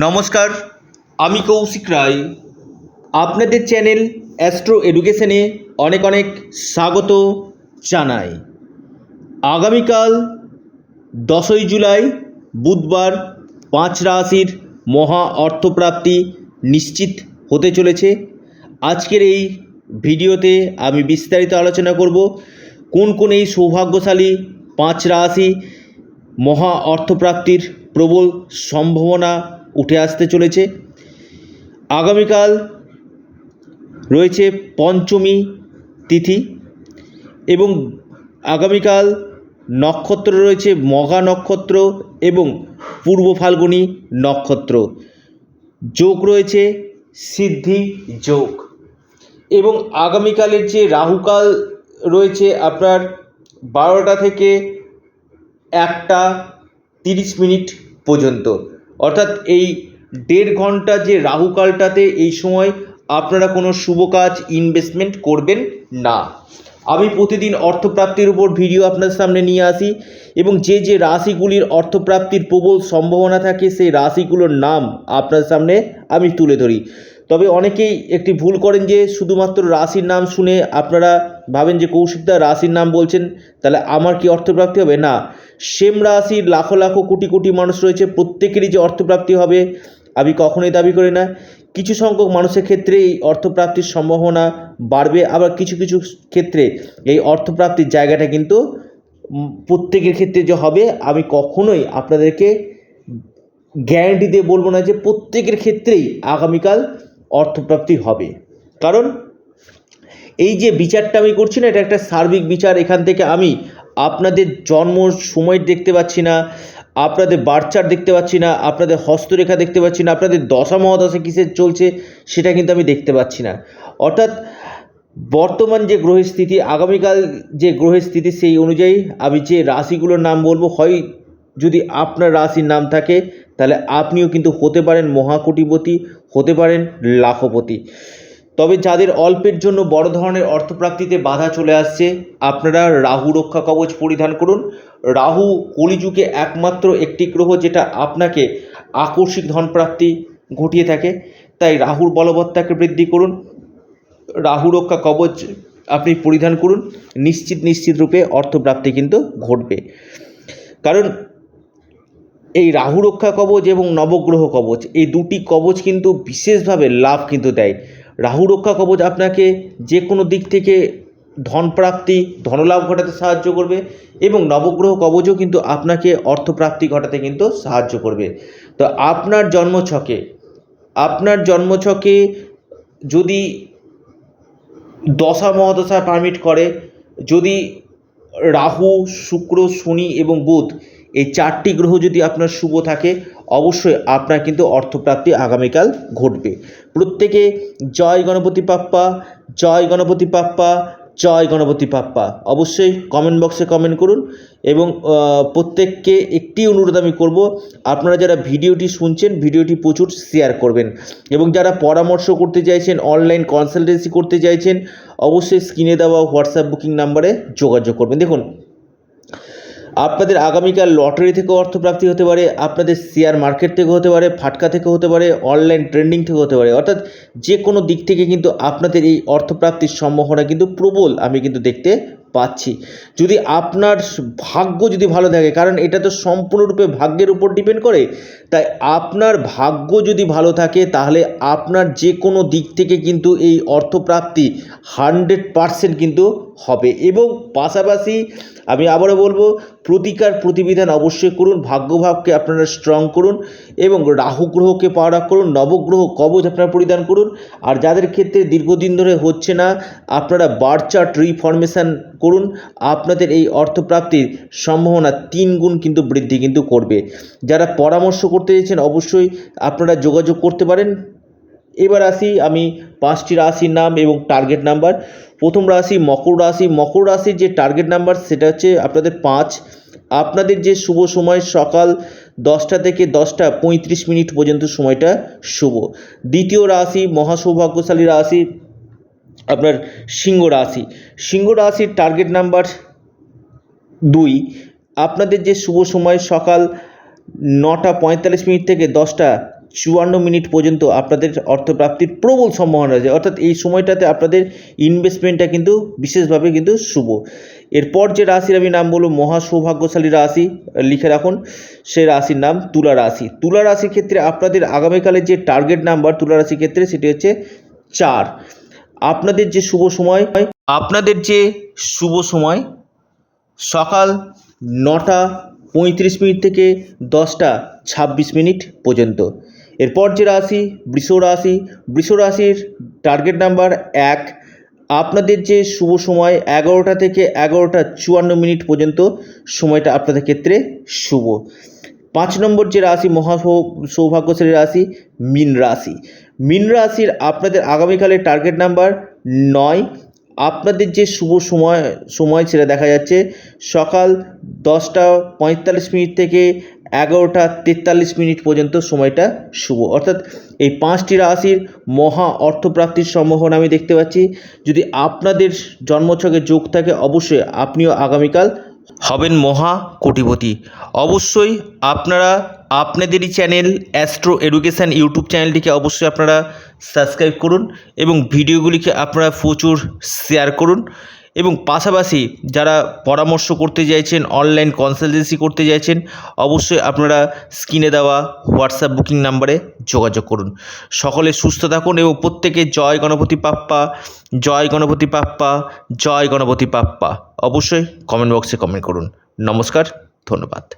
নমস্কার, আমি কৌশিক রায়। আপনাদের চ্যানেল অ্যাস্ট্রো এডুকেশনে অনেক অনেক স্বাগত জানাই। আগামীকাল দশই জুলাই, বুধবার পাঁচ রাশির মহা অর্থপ্রাপ্তি নিশ্চিত হতে চলেছে। আজকের এই ভিডিওতে আমি বিস্তারিত আলোচনা করব, কোন কোন এই সৌভাগ্যশালী পাঁচ রাশি মহা অর্থপ্রাপ্তির প্রবল সম্ভাবনা উঠে আসতে চলেছে। আগামীকাল রয়েছে পঞ্চমী তিথি এবং আগামীকাল নক্ষত্র রয়েছে মঘা নক্ষত্র এবং পূর্ব ফাল্গুনী নক্ষত্র। যোগ রয়েছে সিদ্ধি যোগ এবং আগামীকালের যে রাহুকাল রয়েছে আপনার বারোটা থেকে একটা তিরিশ মিনিট পর্যন্ত। অর্থাৎ এই দেড় ঘণ্টা যে রাহুকালটাতে এই সময় আপনারা কোনো শুভ কাজ ইনভেস্টমেন্ট করবেন না। আমি প্রতিদিন অর্থপ্রাপ্তির উপর ভিডিও আপনার সামনে নিয়ে আসি এবং যে যে রাশিগুলির অর্থপ্রাপ্তির প্রবল সম্ভাবনা থাকে সেই রাশিগুলোর নাম আপনার সামনে আমি তুলে ধরি। অনেকেই একটি ভুল করেন যে শুধুমাত্র রাশির নাম শুনে আপনারা ভাবেন যে কৌশিকদা রাশির নাম বলছেন, তাহলে আমার কি অর্থপ্রাপ্তি হবে? না। সেম রাশির লাখো লাখো কোটি কোটি মানুষ রয়েছে, প্রত্যেকেরই যে অর্থপ্রাপ্তি হবে আমি কখনোই দাবি করি না। কিছু সংখ্যক মানুষের ক্ষেত্রে এই অর্থপ্রাপ্তির সম্ভাবনা বাড়বে, আবার কিছু কিছু ক্ষেত্রে এই অর্থপ্রাপ্তির জায়গাটা কিন্তু প্রত্যেকের ক্ষেত্রে যে হবে, আমি কখনোই আপনাদেরকে গ্যারান্টি দিয়ে বলব না যে প্রত্যেকের ক্ষেত্রেই আগামীকাল অর্থপ্রাপ্তি হবে। কারণ এই যে বিচারটা আমি করছি না, এটা একটা সার্বিক বিচার। এখান থেকে আমি আপনাদের জন্ম সময় দেখতে পাচ্ছি না, আপনাদের বার্চার দেখতে পাচ্ছি না, আপনাদের হস্তরেখা দেখতে পাচ্ছি না, আপনাদের দশা মহাদশা কিসের চলছে সেটা কিন্তু আমি দেখতে পাচ্ছি না। অর্থাৎ বর্তমান যে গ্রহের স্থিতি, আগামীকাল যে গ্রহের স্থিতি সেই অনুযায়ী আমি যে রাশিগুলোর নাম বলব, হয় যদি আপনার রাশির নাম থাকে তাহলে আপনিও কিন্তু হতে পারেন মহাকোটিপতি, হতে পারেন লাখপতি। তবে যাদের অল্পের জন্য বড় ধরনের অর্থপ্রাপ্তিতে বাধা চলে আসছে, আপনারা রাহু রক্ষা কবচ পরিধান করুন। রাহু কলিযুগে একমাত্র একটি গ্রহ যেটা আপনাকে আকস্মিক ধনপ্রাপ্তি ঘটিয়ে থাকে, তাই রাহুর বলবত্তাকে বৃদ্ধি করুন। রাহু রক্ষা কবচ আপনি পরিধান করুন। নিশ্চিত নিশ্চিত রূপে অর্থপ্রাপ্তি কিন্তু ঘটবে। কারণ এই রাহু রক্ষা কবচ এবং নবগ্রহ কবচ, এই দুটি কবচ কিন্তু বিশেষভাবে লাভ কিন্তু দেয়। রাহু রক্ষা কবচ আপনাকে যে কোনো দিক থেকে ধনপ্রাপ্তি, ধনলাভ ঘটাতে সাহায্য করবে এবং নবগ্রহ কবচও কিন্তু আপনাকে অর্থপ্রাপ্তি ঘটাতে কিন্তু সাহায্য করবে। তো আপনার জন্মছকে আপনার জন্মছকে যদি দশা মহাদশা পারমিট করে, যদি রাহু, শুক্র, শনি এবং বুধ এই চারটি গ্রহ যদি আপনার শুভ থাকে, অবশ্যই আপনার কিন্তু অর্থপ্রাপ্তি আগামীকাল ঘটবে। প্রত্যেকে জয় গণপতি পাপ্পা, জয় গণপতি পাপ্পা, জয় গণপতি পাপ্পা। অবশ্যই কমেন্ট বক্সে কমেন্ট করুন এবং প্রত্যেককে একটি অনুরোধ আমি করব, আপনারা যারা ভিডিওটি শুনছেন, ভিডিওটি প্রচুর শেয়ার করবেন এবং যারা পরামর্শ করতে চাইছেন অনলাইন কনসালটেন্সি করতে চাইছেন, অবশ্যই স্ক্রিনে দেওয়া হোয়াটসঅ্যাপ বুকিং নাম্বারে যোগাযোগ করবেন। দেখুন আপনাদের আগামীকাল লটারি থেকে অর্থপ্রাপ্তি হতে পারে, আপনাদের শেয়ার মার্কেট থেকে হতে পারে, ফাটকা থেকে হতে পারে অনলাইন ট্রেন্ডিং থেকে হতে পারে। অর্থাৎ যে কোনো দিক থেকে কিন্তু আপনাদের এই অর্থপ্রাপ্তির সম্ভাবনা কিন্তু প্রবল আমি কিন্তু দেখতে পাচ্ছি। যদি আপনার ভাগ্য যদি ভালো থাকে, কারণ এটা তো সম্পূর্ণরূপে ভাগ্যের উপর ডিপেন্ড করে, তাই আপনার ভাগ্য যদি ভালো থাকে, তাহলে আপনার যে কোনো দিক থেকে কিন্তু এই অর্থপ্রাপ্তি হান্ড্রেড পারসেন্ট কিন্তু হবে। এবং পাশাপাশি আমি আবারও বলব, প্রতিকার প্রতিবিধান অবশ্যই করুন, ভাগ্যভাবকে আপনারা স্ট্রং করুন এবং রাহু গ্রহকে পাওয়া করুন, নবগ্রহ কবচ আপনারা পরিধান করুন। আর যাদের ক্ষেত্রে দীর্ঘদিন ধরে হচ্ছে না, আপনারা বার্থ চার্ট রিফরমেশান করুন। আপনাদের এই অর্থপ্রাপ্তির সম্ভাবনা তিন গুণ কিন্তু বৃদ্ধি কিন্তু করবে। যারা পরামর্শ করতে চাইছেন, অবশ্যই আপনারা যোগাযোগ করতে পারেন। এবার আসি আমি পাঁচটি রাশির নাম এবং টার্গেট নাম্বার প্রথম রাশি মকর রাশি। মকর রাশির যে টার্গেট নাম্বার সেটা হচ্ছে আপনাদের পাঁচ। আপনাদের যে শুভ সময় সকাল দশটা থেকে দশটা পঁয়ত্রিশ মিনিট পর্যন্ত সময়টা শুভ। দ্বিতীয় রাশি মহাসৌভাগ্যশালী রাশি, আপনার সিংহ রাশি। সিংহ রাশির টার্গেট নাম্বার দুই। আপনাদের যে শুভ সময় সকাল নটা পঁয়তাল্লিশ মিনিট থেকে দশটা চুয়ান্ন মিনিট পর্যন্ত আপনাদের অর্থপ্রাপ্তির প্রবল সম্ভাবনা রয়েছে। অর্থাৎ এই সময়টাতে আপনাদের ইনভেস্টমেন্টটা কিন্তু বিশেষভাবে কিন্তু শুভ। এরপর যে রাশির আমি নাম বলব মহা সৌভাগ্যশালী রাশি, লিখে রাখুন সেই রাশির নাম তুলা রাশি। তুলা রাশির ক্ষেত্রে আপনাদের আগামীকালের যে টার্গেট নাম্বার তুলা রাশির ক্ষেত্রে সেটি হচ্ছে চার। আপনাদের যে শুভ সময়, আপনাদের যে শুভ সময়, সকাল নটা পঁয়ত্রিশ মিনিট থেকে দশটা ছাব্বিশ মিনিট পর্যন্ত। এরপর যে রাশি, বৃষ রাশি, বৃষ রাশির টার্গেট নাম্বার এক। আপনাদের যে শুভ সময় এগারোটা থেকে এগারোটা চুয়ান্ন মিনিট পর্যন্ত সময়টা আপনাদের ক্ষেত্রে শুভ। পাঁচ নম্বর যে রাশি মহা সৌভাগ্যশালী রাশি, মীন রাশি। মীন রাশির আপনাদের আগামীকালের টার্গেট নাম্বার নয়। আপনাদের যে শুভ সময় সময় সেটা দেখা যাচ্ছে সকাল দশটা পঁয়তাল্লিশ মিনিট থেকে এগারোটা তেতাল্লিশ মিনিট পর্যন্ত সময়টা শুভ। অর্থাৎ এই পাঁচটি রাশির মহা অর্থপ্রাপ্তির সম্ভাবনা আমি দেখতে পাচ্ছি। যদি আপনাদের জন্মছকে যোগ থাকে, অবশ্যই আপনিও আগামীকাল হবেন মহা কোটিপতি। অবশ্যই আপনারা আপনাদেরই চ্যানেল অ্যাস্ট্রো এডুকেশান ইউটিউব চ্যানেলটিকে অবশ্যই আপনারা সাবস্ক্রাইব করুন এবং ভিডিওগুলিকে আপনারা প্রচুর শেয়ার করুন। এবং পাশাপাশি যারা পরামর্শ করতে চাইছেন অনলাইন কনসালটেন্সি করতে চাইছেন, অবশ্যই আপনারা স্ক্রিনে দেওয়া হোয়াটসঅ্যাপ বুকিং নাম্বারে যোগাযোগ করুন। সকলে সুস্থ থাকুন এবং প্রত্যেকে জয় গণপতি পাপ্পা জয় গণপতি পাপ্পা জয় গণপতি পাপ্পা অবশ্যই কমেন্ট বক্সে কমেন্ট করুন। নমস্কার, ধন্যবাদ।